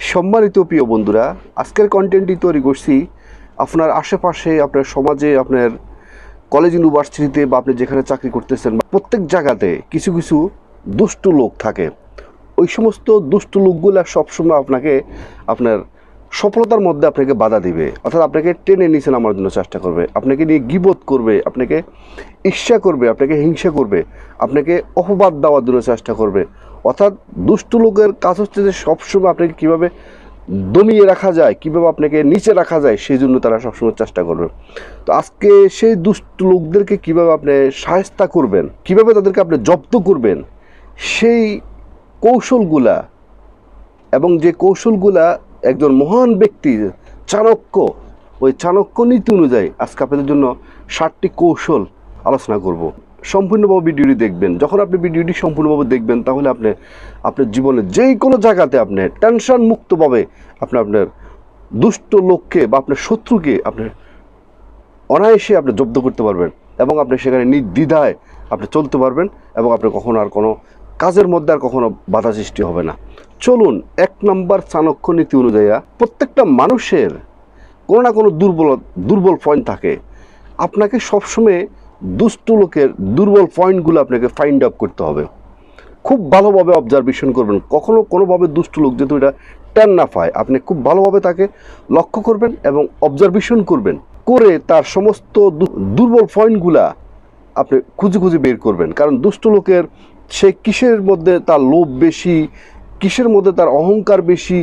সম্মানিত প্রিয় বন্ধুরা, আজকের কন্টেন্টটি তৈরি করছি আপনার আশেপাশে, আপনার সমাজে, আপনার কলেজ ইউনিভার্সিটিতে বা আপনি যেখানে চাকরি করতেছেন, বা প্রত্যেক জায়গাতে কিছু কিছু দুষ্টু লোক থাকে। ওই সমস্ত দুষ্ট লোকগুলো সবসময় আপনাকে আপনার সফলতার মধ্যে আপনাকে বাধা দিবে। অর্থাৎ আপনাকে টেনে নিচে নামার জন্য চেষ্টা করবে। আপনাকে নিয়ে গিবোধ করবে, আপনাকে ঈর্ষা করবে, আপনাকে হিংসা করবে, আপনাকে অপবাদ দেওয়ার জন্য চেষ্টা করবে। অর্থাৎ দুষ্টু লোকের কাজ হচ্ছে যে সবসময় আপনাকে কীভাবে দমিয়ে রাখা যায়, কীভাবে আপনাকে নিচে রাখা যায়, সেই জন্য তারা সবসময় চেষ্টা করবে। তো আজকে সেই দুষ্ট লোকদেরকে কীভাবে আপনি সাহেস্তা করবেন, কীভাবে তাদেরকে আপনি জব্দ করবেন, সেই কৌশলগুলা এবং যে কৌশলগুলা একজন মহান ব্যক্তি, চাণক্য। ওই চাণক্য নীতি অনুযায়ী আজকে আপনাদের জন্য ষাটটি কৌশল আলোচনা করব। সম্পূর্ণভাবে ভিডিওটি দেখবেন। যখন আপনি ভিডিওটি সম্পূর্ণভাবে দেখবেন, তাহলে আপনি, আপনার জীবনে যেই কোনো জায়গাতে আপনি টেনশন মুক্তভাবে আপনি আপনার দুষ্ট লোককে বা আপনার শত্রুকে আপনার অনায়াসে আপনি জব্দ করতে পারবেন এবং আপনি সেখানে নির্দ্বিধায় আপনি চলতে পারবেন এবং আপনি কখনো আর কোনো কাজের মধ্যে আর কখনো বাধা সৃষ্টি হবে না। চলুন, এক নম্বর চাণক্য নীতি অনুযায়ী প্রত্যেকটা মানুষের কোনো না কোনো দুর্বল দুর্বল পয়েন্ট থাকে। আপনাকে সবসময় দুষ্ট লোকের দুর্বল পয়েন্টগুলো আপনাকে ফাইন্ড আপ করতে হবে। খুব ভালোভাবে অবজারভেশন করবেন। কখনো কোনোভাবে দুষ্ট লোক যেহেতু এটা টেন না পায়, আপনি খুব ভালোভাবে তাকে লক্ষ্য করবেন এবং অবজারভেশন করবেন। করে তার সমস্ত দুর্বল পয়েন্টগুলা আপনি খুঁজে খুঁজে বের করবেন। কারণ দুষ্ট লোকের সে কিসের মধ্যে তার লোভ বেশি, কিসের মধ্যে তার অহংকার বেশি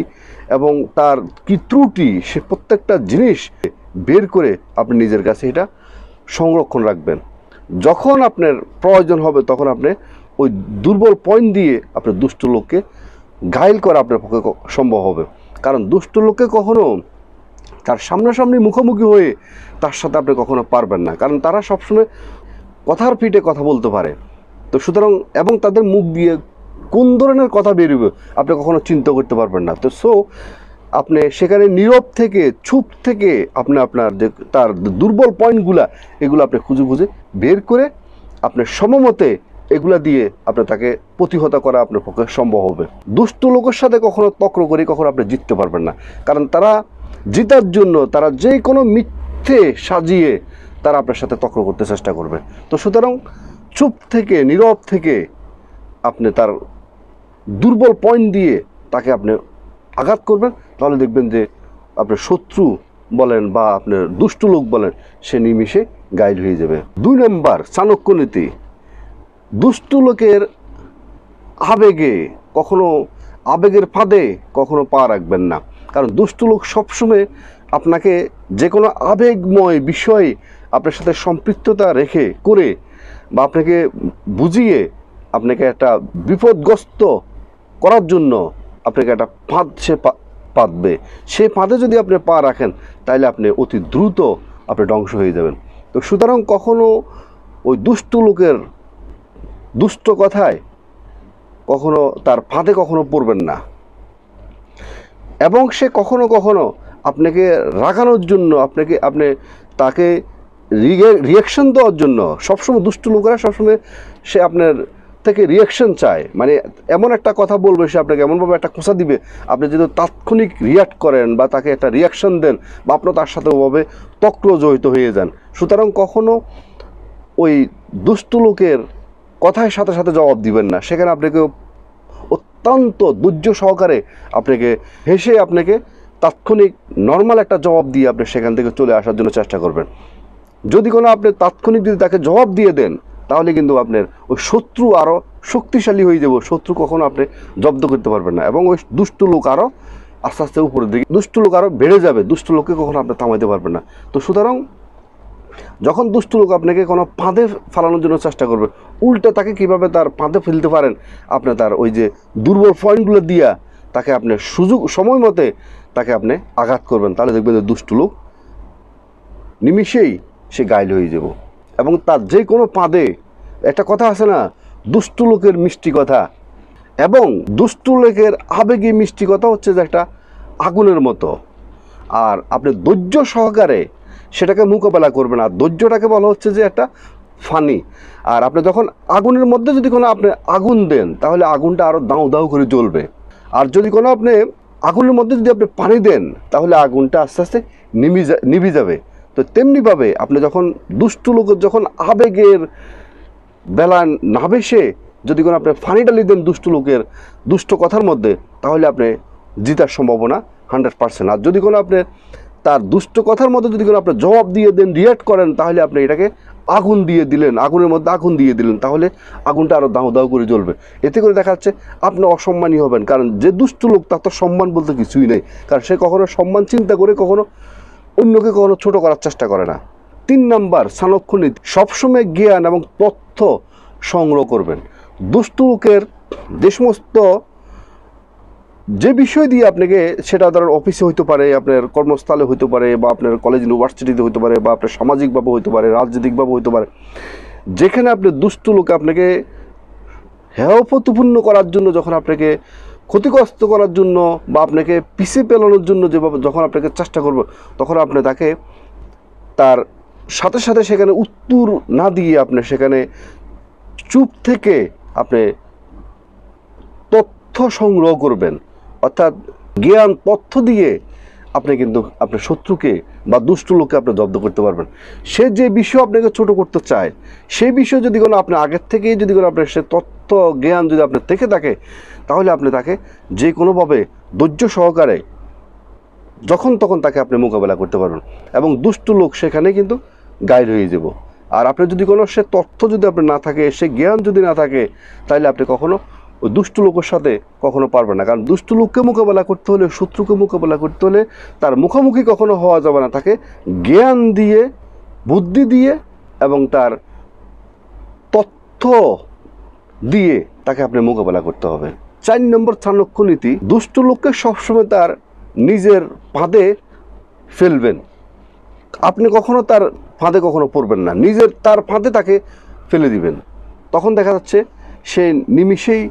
এবং তার কি ত্রুটি, সে প্রত্যেকটা জিনিস বের করে আপনি নিজের কাছে এটা সংরক্ষণ রাখবেন। যখন আপনার প্রয়োজন হবে তখন আপনি ওই দুর্বল পয়েন্ট দিয়ে আপনার দুষ্ট লোককে ঘায়ল করা আপনার পক্ষে সম্ভব হবে। কারণ দুষ্ট লোককে কখনো তার সামনাসামনি মুখোমুখি হয়ে তার সাথে আপনি কখনো পারবেন না। কারণ তারা সবসময় কথার পিঠে কথা বলতে পারে। তো সুতরাং, এবং তাদের মুখ দিয়ে কোন ধরনের কথা বেরোবে, আপনি কখনো চিন্তা করতে পারবেন না। তো সো আপনি সেখানে নীরব থেকে, চুপ থেকে আপনি আপনার যে, তার দুর্বল পয়েন্টগুলা এগুলো আপনি খুঁজে খুঁজে বের করে আপনার সমমতে এগুলা দিয়ে আপনি তাকে প্রতিহত করা আপনার পক্ষে সম্ভব হবে। দুষ্ট লোকের সাথে কখনো তক্র করে কখনো আপনি জিততে পারবেন না। কারণ তারা জিতার জন্য, তারা যে কোনো মিথ্যে সাজিয়ে তারা আপনার সাথে তক্র করতে চেষ্টা করবে। তো সুতরাং চুপ থেকে, নীরব থেকে আপনি তার দুর্বল পয়েন্ট দিয়ে তাকে আপনি আঘাত করবেন, তাহলে দেখবেন যে আপনার শত্রু বলেন বা আপনার দুষ্ট লোক বলেন, সে নিমিষে গাইড হয়ে যাবে। দুই নম্বর, চাণক্য নীতি। দুষ্ট লোকের আবেগে কখনো আবেগের ফাঁদে কখনো পা রাখবেন না। কারণ দুষ্ট লোক সবসময় আপনাকে যে কোনো আবেগময় বিষয়ে আপনার সাথে সম্পৃক্ততা রেখে, করে বা আপনাকে বুঝিয়ে আপনাকে একটা বিপদগ্রস্ত করার জন্য আপনাকে একটা ফাঁদ সে পাতবে। সেই ফাঁদে যদি আপনি পা রাখেন তাহলে আপনি অতি দ্রুত আপনি ধ্বংস হয়ে যাবেন। তো সুতরাং কখনো ওই দুষ্ট লোকের দুষ্ট কথায় কখনো তার ফাঁদে কখনো পড়বেন না। এবং সে কখনো কখনো আপনাকে রাগানোর জন্য, আপনাকে, আপনি তাকে রিয়াকশন দেওয়ার জন্য সবসময় দুষ্ট লোকেরা সবসময় সে আপনার থেকে রিয়াকশন চায়। মানে এমন একটা কথা বলবে, সে আপনাকে এমনভাবে একটা খোঁচা দিবে, আপনি যদি তাৎক্ষণিক রিয়াক্ট করেন বা তাকে একটা রিয়াকশন দেন বা আপনার তার সাথে ওভাবে তক্র জড়িত হয়ে যান। সুতরাং কখনো ওই দুষ্ট লোকের কথায় সাথে সাথে জবাব দিবেন না। সেখানে আপনাকে অত্যন্ত ধৈর্য সহকারে আপনাকে হেসে আপনাকে তাৎক্ষণিক নর্মাল একটা জবাব দিয়ে আপনি সেখান থেকে চলে আসার জন্য চেষ্টা করবেন। যদি কোনো আপনি তাৎক্ষণিক যদি তাকে জবাব দিয়ে দেন, তাহলে কিন্তু আপনার ওই শত্রু আরও শক্তিশালী হয়ে যাব। শত্রু কখনো আপনি জব্দ করতে পারবেন না এবং ওই দুষ্ট লোক আরও আস্তে আস্তে উপরের দিকে দুষ্ট লোক আরও বেড়ে যাবে। দুষ্ট লোককে কখনো আপনি থামাইতে পারবেন না। তো সুতরাং যখন দুষ্ট লোক আপনাকে কোনো ফাঁদে ফালানোর জন্য চেষ্টা করবে, উল্টে তাকে কীভাবে তার ফাঁদে ফেলতে পারেন? আপনি তার ওই যে দুর্বল পয়েন্টগুলো দিয়া তাকে আপনি সুযোগ, সময় মতে তাকে আপনি আঘাত করবেন। তাহলে দেখবেন যে দুষ্ট লোক নিমিষেই সে গাইল হয়ে যাব। এবং তার যে কোনো পাদে, একটা কথা আছে না দুষ্ট লোকের মিষ্টি কথা। এবং দুষ্ট লোকের আবেগী মিষ্টি কথা হচ্ছে যে একটা আগুনের মতো। আর আপনি ধৈর্য সহকারে সেটাকে মোকাবেলা করবেন। আর ধৈর্যটাকে বলা হচ্ছে যে একটা ফানি। আর আপনি যখন আগুনের মধ্যে যদি কোনো আপনি আগুন দেন, তাহলে আগুনটা আরও দাউ দাউ করে জ্বলবে। আর যদি কোনো আপনি আগুনের মধ্যে যদি আপনি পানি দেন, তাহলে আগুনটা আস্তে আস্তে যা, নিভি যাবে। তো তেমনিভাবে আপনি যখন দুষ্টু লোকের যখন আবেগের বেলা না বেশে যদি কোনো আপনি ফানি ডালি দেন দুষ্ট লোকের দুষ্ট কথার মধ্যে, তাহলে আপনি জিতার সম্ভাবনা হান্ড্রেড পার্সেন্ট আর যদি কোনো আপনি তার দুষ্ট কথার মধ্যে যদি কোনো আপনি জবাব দিয়ে দেন রিয়াক্ট করেন, তাহলে আপনি এটাকে আগুন দিয়ে দিলেন, আগুনের মধ্যে আগুন দিয়ে দিলেন, তাহলে আগুনটা আরও দাও দাও করে জ্বলবে। এতে করে দেখা যাচ্ছে আপনি অসম্মানী হবেন, কারণ যে দুষ্ট লোক, তার তো সম্মান বলতে কিছুই নেই। কারণ সে কখনো সম্মান চিন্তা করে, কখনো অন্যকে কখনো ছোট করার চেষ্টা করে না। তিন নাম্বার সানক্ষণিক সবসময় জ্ঞান এবং তথ্য সংগ্রহ করবেন। দুষ্ট লোকের যে সমস্ত যে বিষয় দিয়ে আপনাকে সেটা ধরেন অফিসে হইতে পারে, আপনার কর্মস্থলে হইতে পারে বা আপনার কলেজ ইউনিভার্সিটিতে হইতে পারে বা আপনার সামাজিকভাবে হইতে পারে, রাজনৈতিকভাবে হইতে পারে, যেখানে আপনি দুষ্ট লোক আপনাকে হেয় করার জন্য যখন আপনাকে ক্ষতিগ্রস্ত করার জন্য বা আপনাকে পিছিয়ে পেলানোর জন্য যেভাবে যখন আপনাকে চেষ্টা করবে, তখন আপনি তাকে তার সাথে সাথে সেখানে উত্তর না দিয়ে আপনি সেখানে চুপ থেকে আপনি তথ্য সংগ্রহ করবেন, অর্থাৎ জ্ঞান তথ্য দিয়ে আপনি কিন্তু আপনার শত্রুকে বা দুষ্ট লোককে আপনি জব্দ করতে পারবেন। সে যে বিষয় আপনাকে ছোট করতে চায়, সেই বিষয় যদি কোনো আপনি আগের থেকেই যদি কোনো আপনার সে তথ্য জ্ঞান যদি আপনার থেকে থাকে, তাহলে আপনি তাকে যে কোনোভাবে ধৈর্য সহকারে যখন তখন তাকে আপনি মোকাবেলা করতে পারবেন এবং দুষ্ট লোক সেখানে কিন্তু গাইড হয়ে যাব। আর আপনার যদি কোনো সে তথ্য যদি আপনার না থাকে, সে জ্ঞান যদি না থাকে, তাহলে আপনি কখনো ওই দুষ্ট লোকের সাথে কখনো পারবে না। কারণ দুষ্ট লোককে মোকাবেলা করতে হলে, শত্রুকে মোকাবেলা করতে হলে তার মুখোমুখি কখনো হওয়া যাবে না। তাকে জ্ঞান দিয়ে, বুদ্ধি দিয়ে এবং তার তথ্য দিয়ে তাকে আপনি মোকাবেলা করতে হবে। চার নম্বর চাণক্য নীতি, দুষ্ট লোককে সবসময় তার নিজের ফাঁদে ফেলবেন। আপনি কখনো তার ফাঁদে কখনো পড়বেন না। নিজের তার ফাঁদে তাকে ফেলে দিবেন। তখন দেখা যাচ্ছে সে নিমিষেই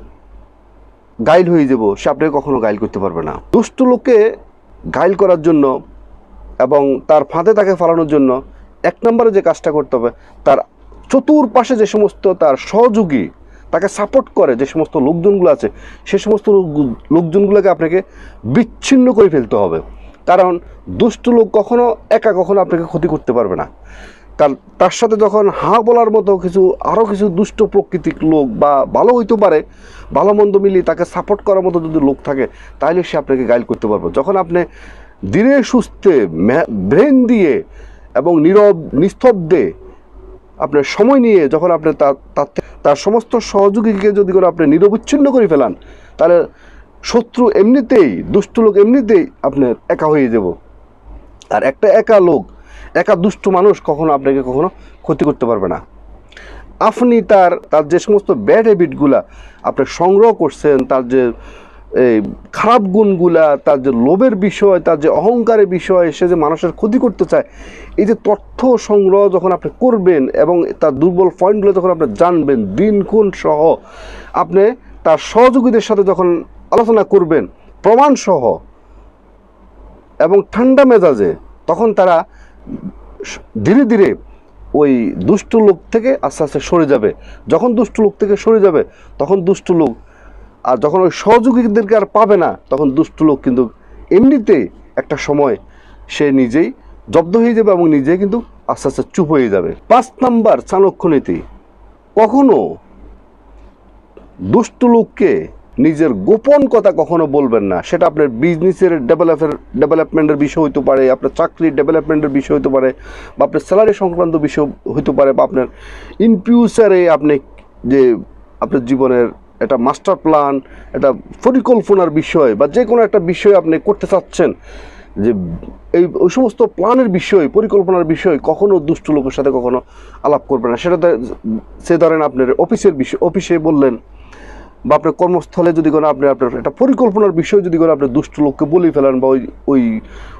গাইল হয়ে যাব, সে আপনাকে কখনো গাইল করতে পারবে না। দুষ্ট লোককে গাইল করার জন্য এবং তার ফাঁদে তাকে ফালানোর জন্য এক নম্বরে যে কাজটা করতে হবে, তার চতুর্পাশে যে সমস্ত তার সহযোগী তাকে সাপোর্ট করে, যে সমস্ত লোকজনগুলো আছে, সে সমস্ত লোকজনগুলোকে আপনাকে বিচ্ছিন্ন করে ফেলতে হবে। কারণ দুষ্ট লোক কখনো একা কখনো আপনাকে ক্ষতি করতে পারবে না। কারণ তার সাথে যখন হাঁ বলার মতো কিছু আরও কিছু দুষ্ট প্রকৃতিক লোক বা ভালো হইতে পারে, ভালো মন্দ মিলিয়ে তাকে সাপোর্ট করার মতো যদি লোক থাকে তাহলে সে আপনাকে গাইল করতে পারবে। যখন আপনি ধীরে সুস্থে ব্রেন দিয়ে এবং নীরব, নিস্তব্ধে আপনার সময় নিয়ে যখন আপনি তার তার সমস্ত সহযোগীকে যদি করে আপনি নিরবচ্ছিন্ন করে ফেলান, তাহলে শত্রু এমনিতেই, দুষ্ট লোক এমনিতেই আপনার একা হয়ে যাব। আর একটা একা লোক একা দুষ্ট মানুষ কখনো আপনাকে কখনো ক্ষতি করতে পারবে না। আপনি তার তার যে সমস্ত ব্যাড হ্যাবিটগুলা আপনি সংগ্রহ করছেন, তার যে এই খারাপ গুণগুলা, তার যে লোভের বিষয়, তার যে অহংকারের বিষয়, সে যে মানুষের ক্ষতি করতে চায়, এই যে তথ্য সংগ্রহ যখন আপনি করবেন এবং তার দুর্বল পয়েন্টগুলো যখন আপনি জানবেন, দিন কোন সহ, আপনি তার সহযোগীদের সাথে যখন আলোচনা করবেন, প্রমাণ সহ এবং ঠান্ডা মেজাজে, তখন তারা ধীরে ধীরে ওই দুষ্ট লোক থেকে আস্তে আস্তে সরে যাবে। যখন দুষ্ট লোক থেকে সরে যাবে, তখন দুষ্ট লোক আর যখন ওই সহযোগীদেরকে আর পাবে না, তখন দুষ্ট লোক কিন্তু এমনিতেই একটা সময় সে নিজেই জব্দ হয়ে যাবে এবং নিজে কিন্তু আস্তে আস্তে চুপ হয়ে যাবে। পাঁচ নাম্বার চাণক্য নীতি, কখনো দুষ্ট লোককে নিজের গোপন কথা কখনো বলবেন না। সেটা আপনার বিজনেসের ডেভেলপের ডেভেলপমেন্টের বিষয় হইতে পারে, আপনার চাকরির ডেভেলপমেন্টের বিষয় হইতে পারে, বা আপনার স্যালারি সংক্রান্ত বিষয় হইতে পারে, বা আপনার ইন ফিউচারে আপনি যে আপনার জীবনের একটা মাস্টার প্ল্যান একটা পরিকল্পনার বিষয়, বা যে কোনো একটা বিষয় আপনি করতে চাচ্ছেন, যে এই, ওই সমস্ত প্ল্যানের বিষয়, পরিকল্পনার বিষয় কখনো দুষ্ট লোকের সাথে কখনো আলাপ করবে না। সেটা সে ধরেন আপনার অফিসের বিষয় অফিসে বললেন বা আপনার কর্মস্থলে যদি কোনো আপনি আপনার একটা পরিকল্পনার বিষয় যদি কোনো আপনি দুষ্ট লোককে বলে ফেলেন বা ওই ওই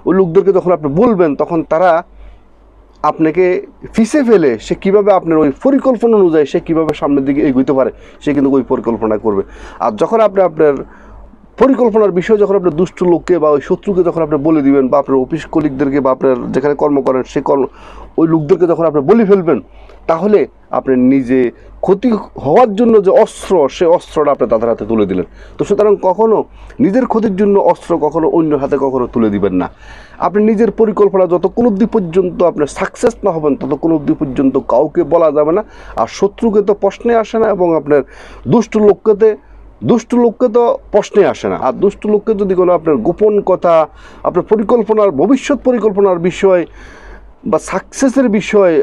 ওই লোকদেরকে যখন আপনি বলবেন, তখন তারা আপনাকে ফিসে ফেলে সে কীভাবে আপনার ওই পরিকল্পনা অনুযায়ী সে কীভাবে সামনের দিকে এগোতে পারে, সে কিন্তু ওই পরিকল্পনা করবে। আর যখন আপনি আপনার পরিকল্পনার বিষয় যখন আপনার দুষ্ট লোককে বা ওই শত্রুকে যখন আপনি বলে দিবেন বা আপনার অফিস কলিগদেরকে বা আপনার যেখানে কর্ম করেন, সে কর্ম, ওই লোকদেরকে যখন আপনি বলে ফেলবেন, তাহলে আপনি নিজে ক্ষতি হওয়ার জন্য যে অস্ত্র, সে অস্ত্রটা আপনি তাদের হাতে তুলে দিলেন। তো সুতরাং কখনো নিজের ক্ষতির জন্য অস্ত্র কখনো অন্য হাতে কখনো তুলে দিবেন না। আপনি নিজের পরিকল্পনা যতক্ষণ অবধি পর্যন্ত আপনি সাকসেস না হবেন ততক্ষণ অবধি পর্যন্ত কাউকে বলা যাবে না। আর শত্রুকে তো প্রশ্নে আসে না এবং আপনার দুষ্ট লোককে দুষ্টু লোককে তো প্রশ্নে আসে না। আর দুষ্টু লোককে যদি কোনো আপনার গোপন কথা, আপনার পরিকল্পনার, ভবিষ্যৎ পরিকল্পনার বিষয় বা সাকসেসের বিষয়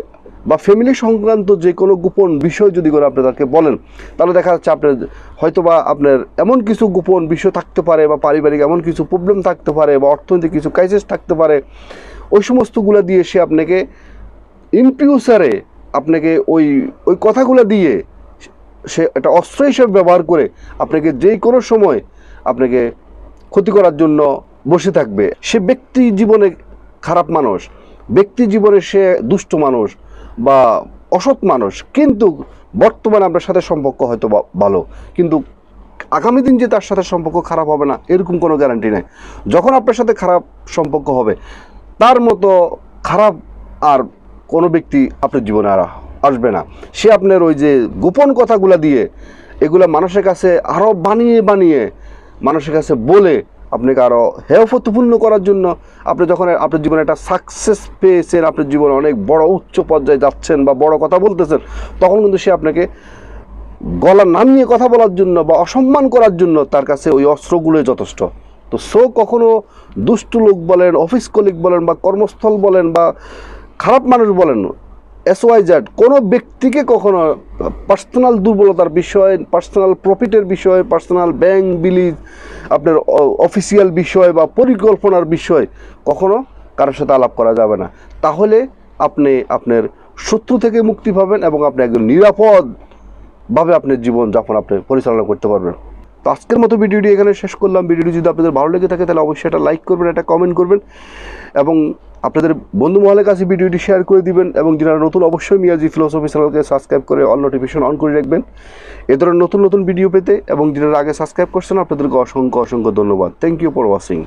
বা ফ্যামিলি সংক্রান্ত যে কোনো গোপন বিষয় যদি করে আপনি তাকে বলেন, তাহলে দেখা যাচ্ছে আপনার হয়তো বা আপনার এমন কিছু গোপন বিষয় থাকতে পারে বা পারিবারিক এমন কিছু প্রবলেম থাকতে পারে বা অর্থনৈতিক কিছু ক্রাইসিস থাকতে পারে, ওই সমস্তগুলো দিয়ে সে আপনাকে ইন ফিউচারে আপনাকে ওই ওই কথাগুলো দিয়ে সে একটা অস্ত্র হিসেবে ব্যবহার করে আপনাকে যেই কোনো সময় আপনাকে ক্ষতি করার জন্য বসে থাকবে। সে ব্যক্তি জীবনে খারাপ মানুষ, ব্যক্তি জীবনে সে দুষ্ট মানুষ বা অসৎ মানুষ, কিন্তু বর্তমানে আপনার সাথে সম্পর্ক হয়তো ভালো। কিন্তু আগামী দিন যে তার সাথে সম্পর্ক খারাপ হবে না, এরকম কোনো গ্যারান্টি নেই। যখন আপনার সাথে খারাপ সম্পর্ক হবে, তার মতো খারাপ আর কোনো ব্যক্তি আপনার জীবনে আর আসবে না। সে আপনার ওই যে গোপন কথাগুলো দিয়ে, এগুলো মানুষের কাছে আরও বানিয়ে বানিয়ে মানুষের কাছে বলে আপনাকে আরও হেয় প্রতিপূর্ণ করার জন্য আপনি যখন আপনার জীবনে একটা সাকসেস পেয়েছেন, আপনার জীবনে অনেক বড় উচ্চ পর্যায়ে যাচ্ছেন বা বড় কথা বলতেছেন, তখন কিন্তু সে আপনাকে গলা নামিয়ে কথা বলার জন্য বা অসম্মান করার জন্য তার কাছে ওই অস্ত্রগুলোই যথেষ্ট। তো সো কখনো দুষ্টু লোক বলেন, অফিস কলিগ বলেন বা কর্মস্থল বলেন বা খারাপ মানুষ বলেন এস ওয়াই জেড কোনো ব্যক্তিকে কখনো পার্সোনাল দুর্বলতার বিষয় পার্সোনাল প্রফিটের বিষয় পার্সোনাল ব্যাংক বিলিজ আপনার অফিসিয়াল বিষয় বা পরিকল্পনার বিষয় কখনো কারোর সাথে আলাপ করা যাবে না। তাহলে আপনি আপনার শত্রু থেকে মুক্তি পাবেন এবং আপনি একজন নিরাপদভাবে আপনার জীবন যাপন আপনি পরিচালনা করতে পারবেন। তো আজকের মতো ভিডিওটি এখানে শেষ করলাম। ভিডিওটি যদি আপনাদের ভালো লেগে থাকে, তাহলে অবশ্যই এটা লাইক করবেন, একটা কমেন্ট করবেন এবং আপনাদের বন্ধু মহলের কাছে ভিডিওটি শেয়ার করে দিবেন এবং যারা নতুন অবশ্যই মিয়াজি ফিলোসফি চ্যানেলকে সাবস্ক্রাইব করে অল নোটিফিকেশন অন করে রাখবেন। এ ধরনের নতুন নতুন ভিডিও পেতে এবং যারা আগে সাবস্ক্রাইব করছেন, আপনাদেরকে অসংখ্য অসংখ্য ধন্যবাদ। Thank you for watching